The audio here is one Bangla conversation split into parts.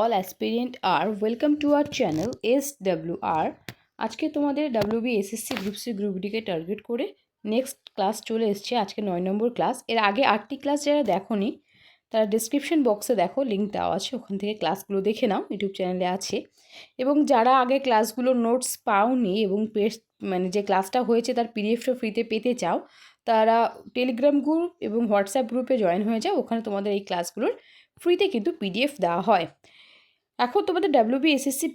all welcome to welcome channel S channel আর আজকে তোমাদের WB SSC group C group decay target করে নেক্সট ক্লাস চলে এসছে, আজকে নয় নম্বর ক্লাস এর আগে আটটি ক্লাস যারা দেখোনি, তারা ডিসক্রিপশন বক্সে দেখো লিঙ্ক দেওয়া আছে, ওখান থেকে ক্লাসগুলো দেখে নাও ইউটিউব চ্যানেলে আছে। এবং যারা আগে ক্লাসগুলোর নোটস পাওনি এবং মানে যে ক্লাসটা হয়েছে তার পিডিএফটা ফ্রিতে পেতে চাও, তারা টেলিগ্রাম গ্রুপ এবং হোয়াটসঅ্যাপ গ্রুপে জয়েন হয়ে যাও, ওখানে তোমাদের এই ক্লাসগুলোর ফ্রিতে কিন্তু পিডিএফ দেওয়া হয়। এখন তোমাদের ডাব্লিউবি এসএসসি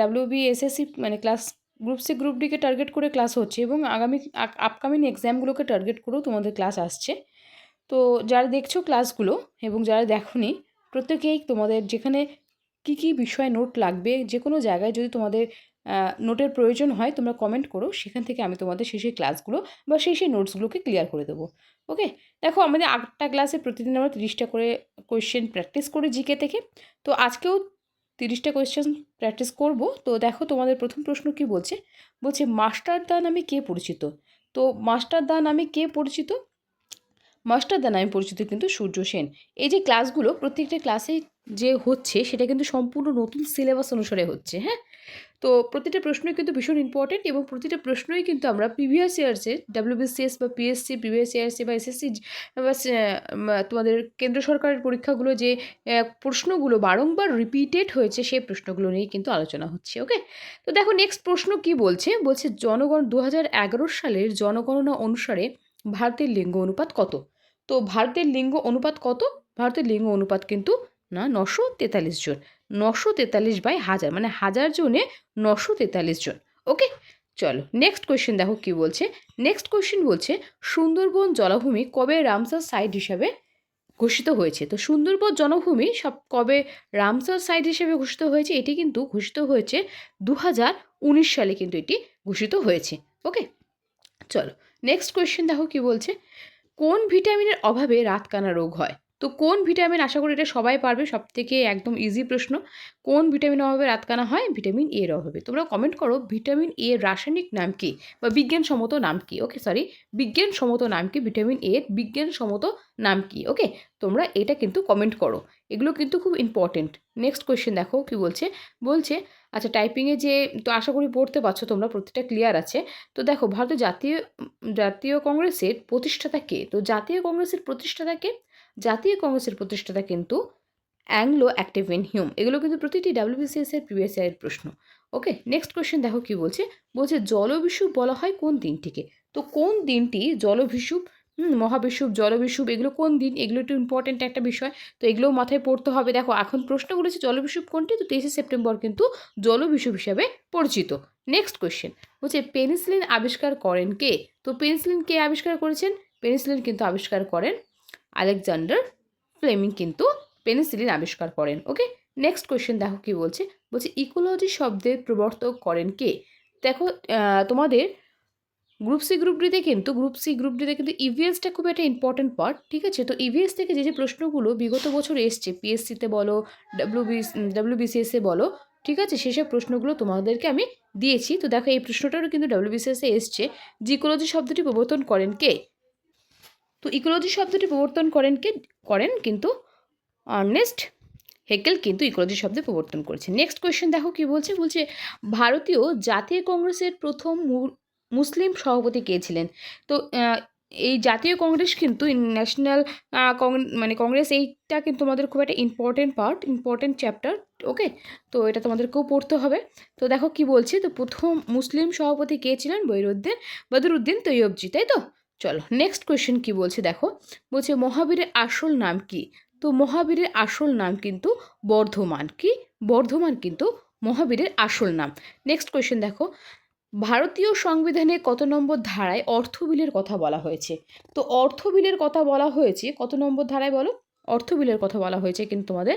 ডাব্লিউবি এসএসসি মানে ক্লাস গ্রুপ সি গ্রুপ ডিকে টার্গেট করে ক্লাস হচ্ছে এবং আগামী আপকামিং এক্সামগুলোকে টার্গেট করেও তোমাদের ক্লাস আসছে। তো যারা দেখছ ক্লাসগুলো এবং যারা দেখোনি, প্রত্যেকেই তোমাদের যেখানে কী কী বিষয়ে নোট লাগবে যে কোনো জায়গায় যদি তোমাদের নোটের প্রয়োজন হয়, তোমরা কমেন্ট করো, সেখান থেকে আমি তোমাদের সেই সেই ক্লাসগুলো বা সেই সেই নোটসগুলোকে ক্লিয়ার করে দেবো। ওকে দেখো, আমাদের আটটা ক্লাসে প্রতিদিন আমরা তিরিশটা করে কোয়েশ্চেন প্র্যাকটিস করি জিকে থেকে। তো আজকেও তিরিশটা কোয়েশ্চেন প্র্যাকটিস করব। তো দেখো তোমাদের প্রথম প্রশ্ন কি বলছে? বলছে, মাস্টার দা নামে কে পরিচিত? তো মাস্টার দা নামে কে পরিচিত? মাস্টার দা নামে পরিচিত কিন্তু সূর্য সেন। এই যে ক্লাসগুলো প্রত্যেকটা ক্লাসে যে হচ্ছে সেটা কিন্তু সম্পূর্ণ নতুন সিলেবাস অনুসারে হচ্ছে হ্যাঁ? তো প্রতিটা প্রশ্নই কিন্তু ভীষণ ইম্পর্টেন্ট এবং প্রতিটা প্রশ্নই কিন্তু আমরা প্রিভিয়াস ইয়ার্সে ডাব্লিউবিসিএস বা পিএসসি প্রিভিয়াস ইয়ার্সে বা এসএসসি বা তোমাদের কেন্দ্র সরকারের পরীক্ষাগুলো যে প্রশ্নগুলো বারংবার রিপিটেড হয়েছে সেই প্রশ্নগুলো নিয়েই কিন্তু আলোচনা হচ্ছে ওকে তো দেখো নেক্সট প্রশ্ন কি বলছে? বলছে জনগণ দু হাজার এগারো সালের জনগণনা অনুসারে ভারতের লিঙ্গ অনুপাত কত? তো ভারতের লিঙ্গ অনুপাত কত? ভারতের লিঙ্গ অনুপাত কিন্তু না, নশো তেতাল্লিশ জন। নশো তেতাল্লিশ বাই হাজার মানে হাজার জনে নশো তেতাল্লিশ জন। ওকে চলো নেক্সট কোয়েশ্চেন দেখো কি বলছে। নেক্সট কোয়েশ্চেন বলছে, সুন্দরবন জলাভূমি কবে রামসার সাইট হিসাবে ঘোষিত হয়েছে? তো সুন্দরবন জনভূমি সব কবে রামসার সাইট হিসেবে ঘোষিত হয়েছে, এটি কিন্তু ঘোষিত হয়েছে দু সালে কিন্তু এটি ঘোষিত হয়েছে। ওকে চলো নেক্সট কোয়েশ্চেন দেখো কি বলছে। কোন ভিটামিনের অভাবে রাতকানা রোগ হয়? তো কোন ভিটামিন আশা করি এটা সবাই পারবে? সব থেকে একদম ইজি প্রশ্ন। কোন ভিটামিন অভাবে রাতকানা হয়? ভিটামিন এর অভাবে। তোমরা কমেন্ট করো, ভিটামিন এ রাসায়নিক নাম কি? বা বিজ্ঞানসম্মত নাম কি? ওকে সরি বিজ্ঞানসম্মত নাম কি? ভিটামিন এর বিজ্ঞানসম্মত নাম কি? ওকে তোমরা এটা কিন্তু কমেন্ট করো। এগুলো কিন্তু খুব ইম্পর্টেন্ট নেক্সট কোয়েশ্চেন দেখো, কি বলছে? বলছে আচ্ছা টাইপিংয়ে যে, তো আশা করি পড়তে পারছ, তোমরা প্রতিটা ক্লিয়ার আছে। তো দেখো, ভারতের জাতীয় জাতীয় কংগ্রেসের প্রতিষ্ঠাতা কে? তো জাতীয় কংগ্রেসের প্রতিষ্ঠাতা কে? জাতীয় কংগ্রেসের প্রতিষ্ঠাতা কিন্তু অ্যাংলো অ্যাক্টিভেন হিউম। এগুলো কিন্তু প্রতিটি ডাব্লিউবিসিএস এর প্রিভিয়াস ইয়ারের প্রশ্ন। ওকে নেক্সট কোয়েশ্চেন দেখো কি বলছে? বলছে জলবিষুব বলা হয় কোন দিনটিকে? তো কোন দিনটি জলবিষুব মহাবিষুব জলবিষুব এগুলো কোন দিন? এগুলো একটু ইম্পর্টেন্ট একটা বিষয়। তো এগুলোও মাথায় পড়তে হবে। দেখো, এখন প্রশ্ন করেছে জলবিষুব কোনটি? তো তেইশে সেপ্টেম্বর কিন্তু জলবিষুব হিসাবে পরিচিত। নেক্সট কোয়েশ্চেন বলছে পেনিসিলিন আবিষ্কার করেন কে? তো পেনিসিলিন কে আবিষ্কার করেছেন? পেনিসিলিন কিন্তু আবিষ্কার করেন আলেকজান্ডার ফ্লেমিং কিন্তু পেনিসিলিন আবিষ্কার করেন ওকে নেক্সট কোয়েশ্চেন দেখো কি বলছে? বলছে ইকোলজি শব্দের প্রবর্তক করেন কে? দেখো তোমাদের গ্রুপ সি গ্রুপ ডিতে কিন্তু গ্রুপ সি গ্রুপ ডিতে কিন্তু ইভিএসটা খুব একটা ইম্পর্টেন্ট পার্ট ঠিক আছে? তো ইভিএস থেকে যে যে প্রশ্নগুলো বিগত বছর এসছে পিএসসিতে বলো ডাব্লিউবি ডাব্লিউবিসিএসে বলো, ঠিক আছে? সেসব প্রশ্নগুলো তোমাদেরকে আমি দিয়েছি। তো দেখো, এই প্রশ্নটারও কিন্তু ডাব্লিউবিসিএসে এসছে জিকোলজি শব্দটি প্রবর্তন করেন কে? তো ইকোলজি শব্দটি প্রবর্তন করেন কে, করেন কিন্তু আর্নেস্ট হেকেল কিন্তু ইকোলজি শব্দে প্রবর্তন করেছে নেক্সট কোয়েশ্চেন দেখো কি বলছে? বলছে, ভারতীয় জাতীয় কংগ্রেসের প্রথম মুসলিম সভাপতি কে ছিলেন? তো এই জাতীয় কংগ্রেস কিন্তু ন্যাশনাল মানে কংগ্রেস এইটা কিন্তু তোমাদের খুব একটা important part important chapter okay তো এটা তোমাদেরকেও পড়তে হবে। তো দেখো কি বলছে? তো প্রথম মুসলিম সভাপতি কে ছিলেন? বৈরুদ্দিন, বদরুদ্দিন তৈয়বজি, তাই তো? চলো নেক্সট কোয়েশ্চেন কি বলছে দেখো? বলছে, মহাবীরের আসল নাম কি? তো মহাবীরের আসল নাম কিন্তু বর্ধমান। কি? বর্ধমান কিন্তু মহাবীরের আসল নাম। নেক্সট কোয়েশ্চেন দেখো, ভারতীয় সংবিধানে কত নম্বর ধারায় অর্থ বিলের কথা বলা হয়েছে? তো অর্থ বিলের কথা বলা হয়েছে, কত নম্বর ধারায় বলো? অর্থ বিলের কথা বলা হয়েছে কিন্তু তোমাদের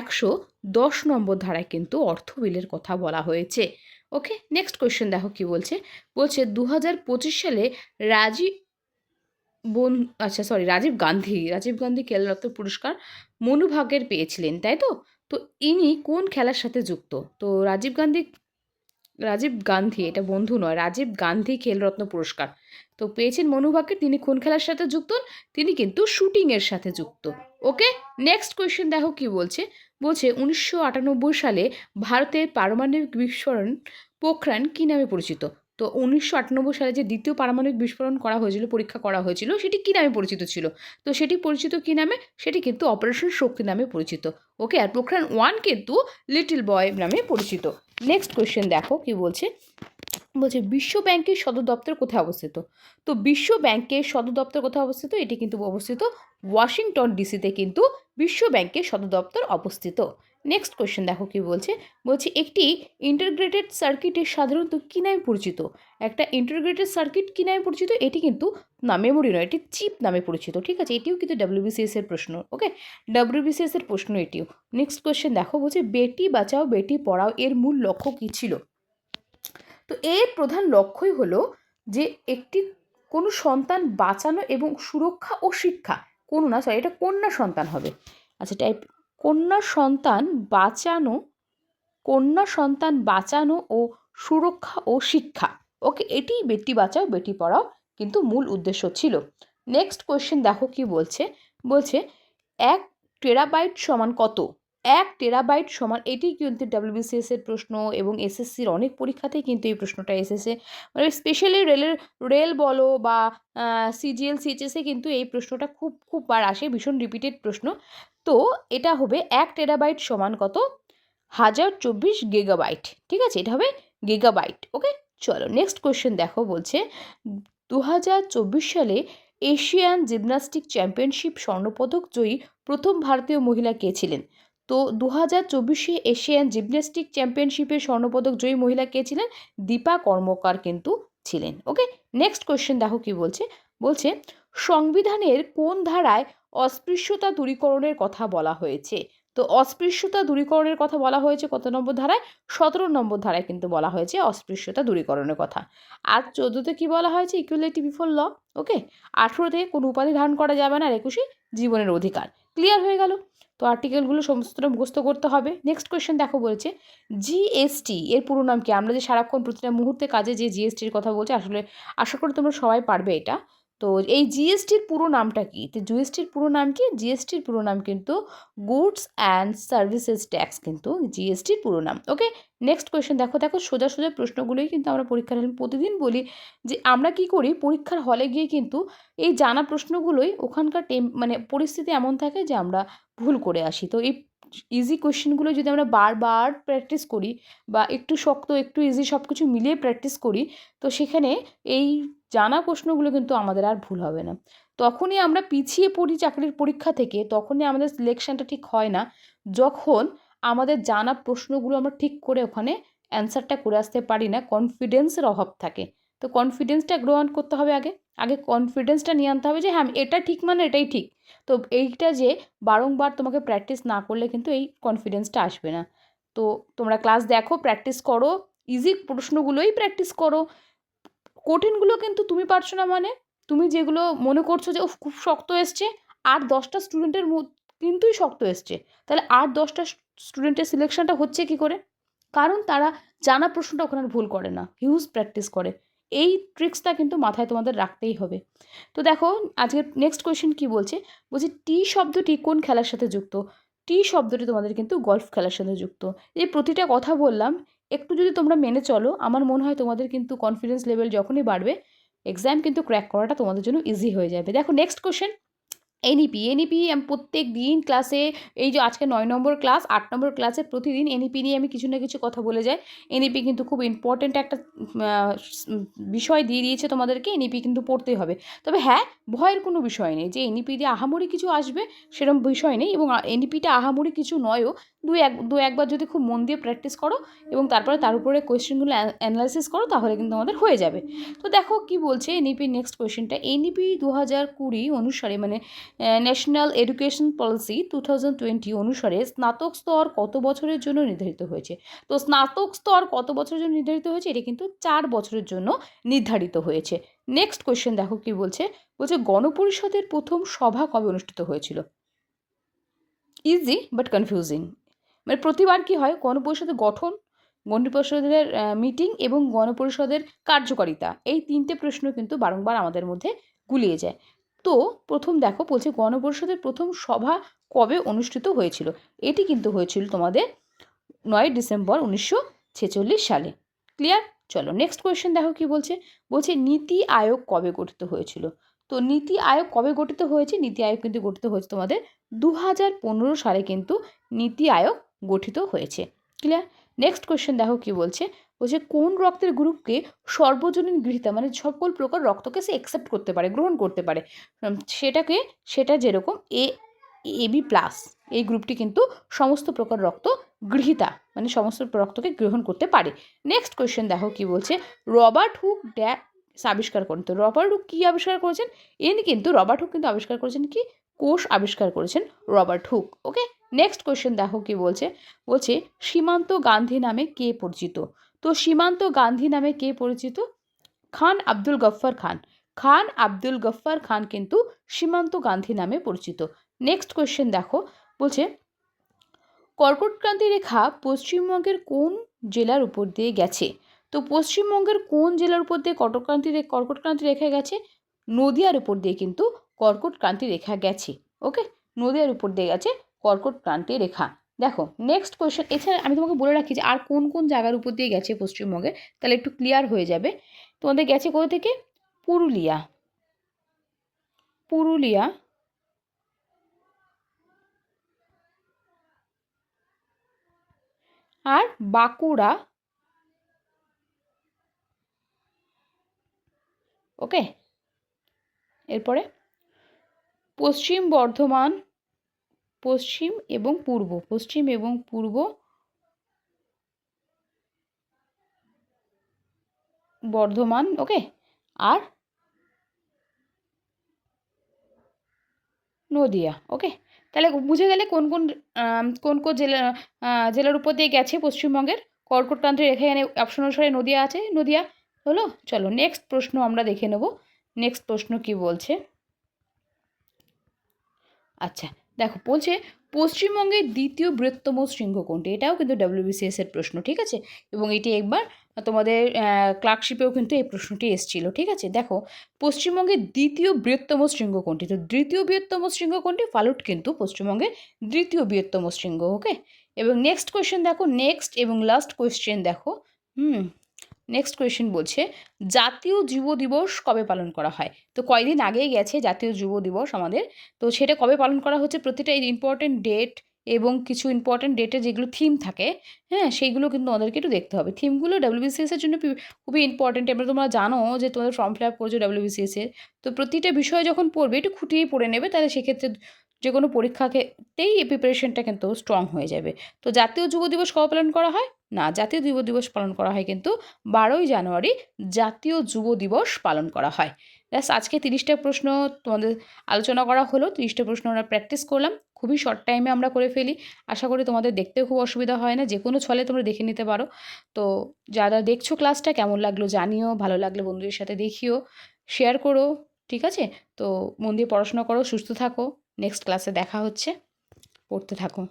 একশো দশ নম্বর ধারায় কিন্তু অর্থ বিলের কথা বলা হয়েছে। ওকে নেক্সট কোয়েশ্চেন দেখো কি বলছে? বলছে দু হাজার পঁচিশ সালে রাজীব বন আচ্ছা সরি রাজীব গান্ধী। রাজীব গান্ধী খেলরত্ন পুরস্কার মনুভাগের পেয়েছিলেন, তাই তো? তো ইনি কোন খেলার সাথে যুক্ত? তো রাজীব গান্ধী রাজীব গান্ধী, এটা বন্ধু নয়, রাজীব গান্ধী খেলরত্ন পুরস্কার। তো পেয়েছেন মনু ভাকের তিনি কোন খেলার সাথে যুক্ত? তিনি কিন্তু শুটিংয়ের সাথে যুক্ত। ওকে নেক্সট কোয়েশ্চেন দেখো কি বলছে? বলছে, উনিশশো আটানব্বই সালে ভারতের পারমাণবিক বিস্ফোরণ, পোখরান কী নামে পরিচিত? তো উনিশশো আটানব্বই সালে যে দ্বিতীয় পারমাণবিক বিস্ফোরণ করা হয়েছিল, পরীক্ষা করা হয়েছিল, সেটি কী নামে পরিচিত ছিল? তো সেটি পরিচিত কী নামে? সেটি কিন্তু অপারেশন শক্তি নামে পরিচিত। ওকে আর পোখরান ওয়ান কিন্তু লিটল বয় নামে পরিচিত। নেক্সট কোয়েশ্চেন দেখো কি বলছে। বলছে, বিশ্ব ব্যাংকের সদর দপ্তর কোথায় অবস্থিত? তো বিশ্ব ব্যাংকের সদর দপ্তর কোথায় অবস্থিত? এটি কিন্তু অবস্থিত ওয়াশিংটন ডিসিতে কিন্তু বিশ্ব ব্যাংকের সদর দপ্তর অবস্থিত। নেক্সট কোয়েশ্চেন দেখো কি বলছে? বলছে, একটি ইন্টারগ্রেটেড সার্কিটের সাধারণত কী নামে পরিচিত? একটা ইন্টারগ্রেটেড সার্কিট কী নামে পরিচিত? এটি কিন্তু না মেমোরি নয়, এটি চিপ নামে পরিচিত, ঠিক আছে? এটিও কিন্তু ডাব্লিউবিসিএস এর প্রশ্ন, ওকে? ডাব্লিউবিসিএস এর প্রশ্ন এটিও। নেক্সট কোয়েশ্চেন দেখো, বলছে, বেটি বাঁচাও, বেটি পড়াও, এর মূল লক্ষ্য কী ছিল? তো এর প্রধান লক্ষ্যই হলো যে, একটি কোনো সন্তান বাঁচানো এবং সুরক্ষা ও শিক্ষা। কোনো না সরি এটা কন্যা সন্তান হবে। আচ্ছা টাইপ কন্যা সন্তান বাঁচানো, কন্যা সন্তান বাঁচানো ও সুরক্ষা ও শিক্ষা। ওকে এটি বেটি বাঁচাও, বেটি পড়াও কিন্তু মূল উদ্দেশ্য ছিল। নেক্সট কোয়েশ্চেন দেখো কি বলছে? বলছে, এক টেরাবাইট সমান কত? এক টেরাবাইট সমান এটি কিন্তু ডাব্লিউবিসিএস এর প্রশ্ন এবং এসএসসির অনেক পরীক্ষাতেই কিন্তু এই প্রশ্নটা এসেছে। মানে স্পেশালি রেলের রেল বলো বা সিজিএল সিএচএসে কিন্তু এই প্রশ্নটা খুব খুব বার আসে, ভীষণ রিপিটেড প্রশ্ন। তো এটা হবে এক টেরাবাইট সমান কত? হাজার চব্বিশ গেগাবাইট ঠিক আছে? এটা হবে গেগাবাইট ওকে চলো নেক্সট কোয়েশ্চেন দেখো বলছে দু হাজার চব্বিশ সালে এশিয়ান জিমন্যাস্টিক চ্যাম্পিয়নশিপ স্বর্ণপদক জয়ী প্রথম ভারতীয় মহিলা কে ছিলেন? তো দু হাজার চব্বিশে এশিয়ান জিমন্যাস্টিক চ্যাম্পিয়নশিপে স্বর্ণপদক জয়ী মহিলা কে ছিলেন? দীপা কর্মকার কিন্তু ছিলেন। ওকে, নেক্সট কোয়েশ্চেন দেখো কি বলছে? বলছে, সংবিধানের কোন ধারায় অস্পৃশ্যতা দূরীকরণের কথা বলা হয়েছে? তো অস্পৃশ্যতা দূরীকরণের কথা বলা হয়েছে কত নম্বর ধারায়? সতেরো নম্বর ধারায় কিন্তু বলা হয়েছে অস্পৃশ্যতা দূরীকরণের কথা। আর চোদ্দোতে কী বলা হয়েছে? ইকুয়ালিটি বিফোর ল ওকে আঠেরোতে কোনো উপাধি ধারণ করা যাবে না আর একুশে জীবনের অধিকার। ক্লিয়ার হয়ে গেল? তো আর্টিকেলগুলো সমস্তটা মুখস্থ করতে হবে। নেক্সট কোয়েশ্চেন দেখো বলছে জিএসটি এর পুরো নাম কি? আমরা যে সারাক্ষণ প্রতিটা মুহূর্তে কাজে যে জিএসটির কথা বলছি, আসলে আশা করি তোমরা সবাই পারবে এটা। তো এই জিএসটির পুরো নামটা কি? তো জিএসটির পুরো নাম কি? জিএসটির পুরো নাম কিন্তু গুডস অ্যান্ড সার্ভিসেস ট্যাক্স কিন্তু জিএসটির পুরো নাম। ওকে নেক্সট কোয়েশ্চেন দেখো দেখো সোজা সোজা প্রশ্নগুলোই কিন্তু আমরা পরীক্ষার হলে প্রতিদিন বলি যে আমরা কি করি? পরীক্ষার হলে গিয়ে কিন্তু এই জানা প্রশ্নগুলোই ওখানকার টেম মানে পরিস্থিতি এমন থাকে যে আমরা ভুল করে আসি। তো এই ইজি কোয়েশ্চেনগুলো যদি আমরা বারবার প্র্যাকটিস করি বা একটু শক্ত, একটু ইজি সব কিছু মিলিয়ে প্র্যাকটিস করি, তো সেখানে এই জানা প্রশ্নগুলো কিন্তু আমাদের আর ভুল হবে না। তখনই আমরা পিছিয়ে পড়ি চাকরির পরীক্ষা থেকে, তখনই আমাদের সিলেকশানটা ঠিক হয় না, যখন আমাদের জানা প্রশ্নগুলো আমরা ঠিক করে ওখানে অ্যান্সারটা করে আসতে পারি না কনফিডেন্সের অভাব থাকে। তো কনফিডেন্সটা গ্রহণ করতে হবে আগে। আগে কনফিডেন্সটা নিয়ে আনতে হবে যে হ্যাঁ এটা ঠিক মানে এটাই ঠিক। তো এইটা যে, বারংবার তোমাকে প্র্যাকটিস না করলে কিন্তু এই কনফিডেন্সটা আসবে না। তো তোমরা ক্লাস দেখো প্র্যাকটিস করো ইজি প্রশ্নগুলোই প্র্যাকটিস করো। কঠিনগুলো কিন্তু তুমি পারছ না মানে। তুমি যেগুলো মনে করছ যে খুব শক্ত এসছে। আর দশটা স্টুডেন্টের কিন্তুই শক্ত এসছে। তাহলে আর দশটা স্টুডেন্টের সিলেকশনটা হচ্ছে কি করে? কারণ তারা জানা প্রশ্নটা ওখানে ভুল করে না। হিউজ প্র্যাকটিস করে। এই ট্রিক্সটা কিন্তু মাথায় তোমাদের রাখতেই হবে। তো দেখো, আজকের নেক্সট কোয়েশ্চেন কি বলছে? বলছে, টি শব্দটি কোন খেলার সাথে যুক্ত? টি শব্দটি তোমাদের কিন্তু গল্ফ খেলার সাথে যুক্ত। এই প্রতিটা কথা বললাম, একটু যদি তোমরা মেনে চলো, আমার মনে হয় তোমাদের কিন্তু কনফিডেন্স লেভেল যখনই বাড়বে এক্সাম কিন্তু ক্র্যাক করাটা তোমাদের জন্য ইজি হয়ে যাবে। দেখো নেক্সট কোশ্চেন এনইপি এনইপি আমি প্রত্যেক দিন ক্লাসে এই যে আজকে নয় নম্বর ক্লাস আট নম্বর ক্লাসে প্রতিদিন এনইপি নিয়ে আমি কিছু না কিছু কথা বলে যাই। এনইপি কিন্তু খুব ইম্পর্ট্যান্ট একটা বিষয় দিয়ে দিয়েছে তোমাদেরকে এনইপি কিন্তু পড়তেই হবে। তবে হ্যাঁ ভয়ের কোনো বিষয় নেই যে এনইপি দিয়ে আহামরি কিছু আসবে সেরকম বিষয় নেই এবং এনইপিটা আহামরি কিছু নয়ও। দু এক, দু একবার যদি খুব মন দিয়ে প্র্যাকটিস করো এবং তারপরে তার উপরে কোয়েশ্চেনগুলো অ্যানালাইসিস করো, তাহলে কিন্তু আমাদের হয়ে যাবে। তো দেখো কি বলছে এনইপি নেক্সট কোয়েশ্চেনটা এনইপি দু হাজার কুড়ি অনুসারে মানে national education policy two thousand twenty অনুসারে স্নাতক স্তর কত বছরের জন্য নির্ধারিত হয়েছে? তো স্নাতক স্তর কত বছরের জন্য নির্ধারিত হয়েছে? এটা কিন্তু চার বছরের জন্য নির্ধারিত হয়েছে। নেক্সট কোয়েশ্চেন দেখো কি বলছে? বলছে, গণপরিষদের প্রথম সভা কবে অনুষ্ঠিত হয়েছিল? ইজি বাট কনফিউজিং মানে প্রতিবার কি হয়? গণপরিষদের গঠন, গণপরিষদের মিটিং এবং গণপরিষদের কার্যকারিতা, এই তিনটে প্রশ্ন কিন্তু বারংবার আমাদের মধ্যে গুলিয়ে যায়। তো প্রথম দেখো বলছে গণপরিষদের প্রথম সভা কবে অনুষ্ঠিত হয়েছিল? এটি কিন্তু হয়েছিল তোমাদের নয় ডিসেম্বর উনিশশো ছেচল্লিশ সালে। ক্লিয়ার চলো নেক্সট কোয়েশ্চেন দেখো কি বলছে। বলছে নীতি আয়োগ কবে গঠিত হয়েছিল? তো নীতি আয়োগ কবে গঠিত হয়েছে? নীতি আয়োগ কিন্তু গঠিত হয়েছে তোমাদের দু হাজার পনেরো সালে কিন্তু নীতি আয়োগ গঠিত হয়েছে। ক্লিয়ার নেক্সট কোয়েশ্চেন দেখো কি বলছে? বলছে, কোন রক্তের গ্রুপকে সর্বজনীন গৃহীতা মানে সকল প্রকার রক্তকে সে অ্যাকসেপ্ট করতে পারে, গ্রহণ করতে পারে? সেটাকে, সেটা যেরকম এ এবি প্লাস এই গ্রুপটি কিন্তু সমস্ত প্রকার রক্ত গৃহীতা মানে সমস্ত রক্তকে গ্রহণ করতে পারে। নেক্সট কোয়েশ্চেন দেখো কি বলছে, রবার্ট হুক ড্যা, আবিষ্কার করেন। তো রবার্ট হুক কী আবিষ্কার করেছেন? ইনি কিন্তু রবার্ট হুক কিন্তু আবিষ্কার করেছেন কি? কোষ আবিষ্কার করেছেন Robert Hooke. Okay, next question দেখো কি বলছে? বলছে, সীমান্ত গান্ধী নামে কে পরিচিত? তো সীমান্ত গান্ধী নামে কে পরিচিত? খান আব্দুল গফ্ফার খান। খান আব্দুল গফ্ফার খান কিন্তু সীমান্ত গান্ধী নামে পরিচিত। নেক্সট কোয়েশ্চেন দেখো, বলছে কর্কটক্রান্তি রেখা পশ্চিমবঙ্গের কোন জেলার উপর দিয়ে গেছে? তো পশ্চিমবঙ্গের কোন জেলার উপর দিয়ে কর্কটক্রান্তি রে- কর্কটক্রান্তি রেখা গেছে? নদিয়ার উপর দিয়ে কিন্তু কর্কটক্রান্তি রেখা গেছে ওকে নদিয়ার উপর দিয়ে গেছে কর্কটক্রান্তি রেখা। দেখো নেক্সট কোয়েশ্চেন এছাড়া আমি তোমাকে বলে রাখি যে আর কোন কোন জায়গার উপর দিয়ে গেছে পশ্চিমবঙ্গে, তাহলে একটু ক্লিয়ার হয়ে যাবে। তোমাদের গেছে কোথা থেকে? পুরুলিয়া। পুরুলিয়া। আর বাঁকুড়া। ওকে এরপরে? পশ্চিম বর্ধমান, পশ্চিম এবং পূর্ব, পশ্চিম এবং পূর্ব বর্ধমান ওকে আর নদিয়া ওকে তাহলে বুঝে গেলে কোন কোন কোন কোন জেলা জেলার উপর দিয়ে গেছে পশ্চিমবঙ্গের? কর্কটক্রান্তি রেখা এখানে অপশন অনুসারে নদিয়া আছে, নদিয়া হলো? চলো নেক্সট প্রশ্ন আমরা দেখে নেব। নেক্সট প্রশ্ন কি বলছে? আচ্ছা দেখো, বলছে পশ্চিমবঙ্গের দ্বিতীয় বৃহত্তম শৃঙ্গ কোনটি? এটাও কিন্তু ডাব্লিউবিসিএস এর প্রশ্ন, ঠিক আছে? এবং এটি একবার তোমাদের ক্লার্কশিপেও কিন্তু এই প্রশ্নটি এসেছিল, ঠিক আছে? দেখো, পশ্চিমবঙ্গের দ্বিতীয় বৃহত্তম শৃঙ্গ কোনটি? তো দ্বিতীয় বৃহত্তম শৃঙ্গ কোনটি? ফালুট কিন্তু পশ্চিমবঙ্গের দ্বিতীয় বৃহত্তম শৃঙ্গ ওকে এবং নেক্সট কোয়েশ্চেন দেখো নেক্সট এবং লাস্ট কোয়েশ্চেন দেখো, হুম নেক্সট কোয়েশ্চেন বলছে, জাতীয় যুব দিবস কবে পালন করা হয়? তো কয়দিন আগেই গেছে জাতীয় যুব দিবস আমাদের। তো সেটা কবে পালন করা হচ্ছে প্রতিটা ইম্পর্টেন্ট ডেট এবং কিছু ইম্পর্টেন্ট ডেটে যেগুলো থিম থাকে হ্যাঁ সেইগুলো কিন্তু আমাদেরকে একটু দেখতে হবে। থিমগুলো ডাব্লিউবিসিএস এর জন্য খুবই ইম্পর্টেন্ট এবার তোমরা জানো যে তোমাদের ফর্ম ফিল আপ করছ ডাব্লিউবিসিএস এর। তো প্রতিটা বিষয় যখন পড়বে, একটু খুঁটিয়ে পড়ে নেবে, তাহলে সেক্ষেত্রে যে কোনো পরীক্ষাকেতেই প্রিপারেশনটা কিন্তু স্ট্রং হয়ে যাবে। তো জাতীয় যুব দিবস কবে পালন করা হয়? না, জাতীয় যুব দিবস পালন করা হয় কিন্তু বারোই জানুয়ারি জাতীয় যুব দিবস পালন করা হয়। ব্যাস, আজকে তিরিশটা প্রশ্ন তোমাদের আলোচনা করা হলো, তিরিশটা প্রশ্ন আমরা প্র্যাকটিস করলাম, খুবই শর্ট টাইমে আমরা করে ফেলি। আশা করি তোমাদের দেখতেও খুব অসুবিধা হয় না যে কোনো ছলে তোমরা দেখে নিতে পারো। তো যারা দেখছ ক্লাসটা কেমন লাগল জানিও, ভালো লাগলে বন্ধুদের সাথে দেখিও শেয়ার করো, ঠিক আছে? তো মন দিয়ে পড়াশোনা করো, সুস্থ থাকো নেক্সট ক্লাসে দেখা হচ্ছে, পড়তে থাকো।